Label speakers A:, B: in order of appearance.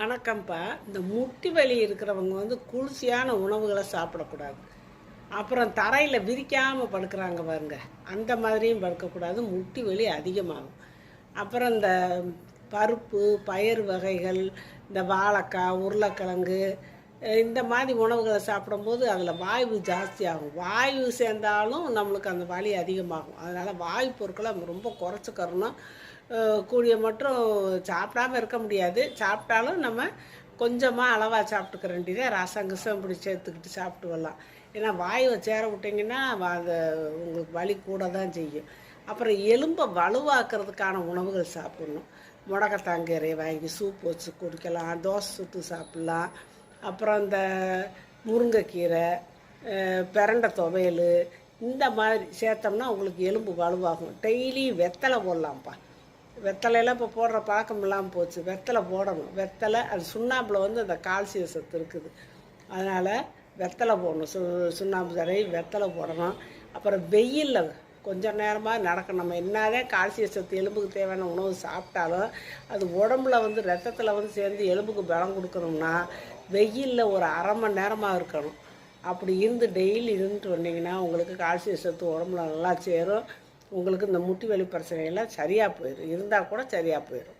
A: வணக்கம்ப்பா. இந்த முட்டி வலி இருக்கிறவங்க வந்து குளிர்ச்சியான உணவுகளை சாப்பிடக்கூடாது. அப்புறம் தரையில் விரிக்காமல் படுக்கிறாங்க பாருங்க. அந்த மாதிரியும் படுக்கக்கூடாது. முட்டி வலி அதிகமாகும். அப்புறம் இந்த பருப்பு பயிர் வகைகள் இந்த வாழைக்காய் உருளைக்கிழங்கு இந்த மாதிரி உணவுகளை சாப்பிடும்போது அதில் வாயு ஜாஸ்தியாகும். வாய்வு வாயு சேர்ந்தாலும் நம்மளுக்கு அந்த வலி அதிகமாகும். அதனால் வாயு பொருட்களை ரொம்ப குறைச்சிக்கிறணும் கூடிய மட்டும் சாப்பிடாம இருக்க முடியாது. சாப்பிட்டாலும் நம்ம கொஞ்சமாக அளவாக சாப்பிட்டுக்க வேண்டியதே. ரசம் கிசம் இப்படி சேர்த்துக்கிட்டு சாப்பிட்டு வரலாம் ஏன்னா வாயுவை சேர விட்டிங்கன்னா அது உங்களுக்கு வலி கூட தான் செய்யும். அப்புறம் எலும்பை வலுவாக்குறதுக்கான உணவுகள் சாப்பிடணும். முடக்கத்தாங்கீரை வாங்கி சூப் வச்சு குடிக்கலாம். தோசை சுட்டு சாப்பிட்லாம். அப்புறம் இந்த முருங்கைக்கீரை பிரண்டை துவையல் இந்த மாதிரி சேர்த்தோம்னா உங்களுக்கு எலும்பு வலுவாகும். டெய்லி வெத்தலை போடலாம்ப்பா. வெத்தலையெல்லாம் இப்போ போடுற பழக்கம் இல்லாமல் போச்சு. வெத்தலை போடணும். வெத்தலை அது சுண்ணாம்பில் வந்து அந்த கால்சிய சத்து இருக்குது. அதனால் வெத்தலை போடணும். சு சுண்ணாம்பு தடவை வெத்தலை போடணும். அப்புறம் வெயிலில் கொஞ்சம் நேரமாக நடக்கணும் நம்ம என்னதான் கால்சிய சத்து எலும்புக்கு தேவையான உணவு சாப்பிட்டாலும் அது உடம்புல வந்து ரத்தத்தில் வந்து சேர்ந்து எலும்புக்கு பலம் கொடுக்கணும்னா வெயிலில் ஒரு அரை மணி நேரமாக இருக்கணும். அப்படி இருந்து டெய்லி இருந்துட்டு வந்தீங்கன்னா உங்களுக்கு கால்சிய சத்து உடம்புல நல்லா சேரும். உங்களுக்கு இந்த முட்டி வலி பிரச்சனையெல்லாம் சரியாக போயிடும் இருந்தால் கூட சரியாக போயிடும்